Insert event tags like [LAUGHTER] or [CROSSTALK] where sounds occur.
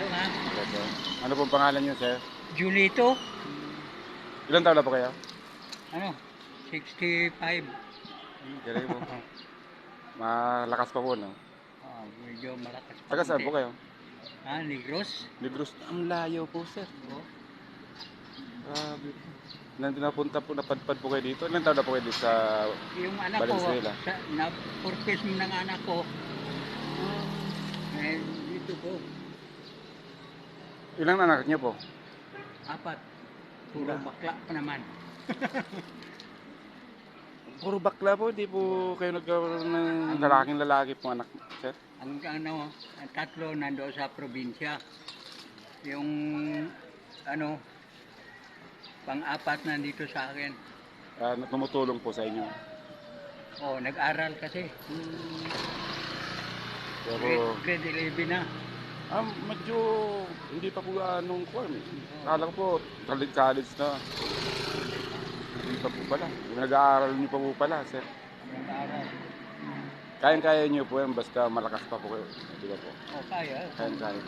Ito ha. Sir. Ano pong pangalan niyo, sir? Julito. Ilan taon na po kayo? Ano? 65. Galing po. Malakas pa po, no? Ah, medyo malakas pa. Taga saan po kayo? Ah, Negros. Negros. Ang layo po, sir. Oh. Grabe po. Nandun napunta po, napadpad po kayo dito. Ilan taon na po kayo dito sa... Yung anak ko, Valenzuela. sa, na purpose ng anak ko, eh, dito po, Ilang anak niyo po? apat. Puro bakla pa naman. [LAUGHS] Puro bakla po, di po kayo nagkaroon ng lalaking lalaki po anak, sir? Ang ano, ang tatlo nando sa probinsya. Yung ano, pang-apat nandito sa akin. Ah, tumutulong po sa inyo. Oh, nag-aral kasi. Pero, Grade, grade 11 na. ah, medyo hindi pa po anong kwan. eh. Akala ko po, college college na. Hindi pa po pala. Nag-aaral niyo pa po pala, sir. Nag-aral. Kayang-kaya niyo po yan, basta malakas pa po kayo. Di ba po? Oh, kaya. Kayang-kaya.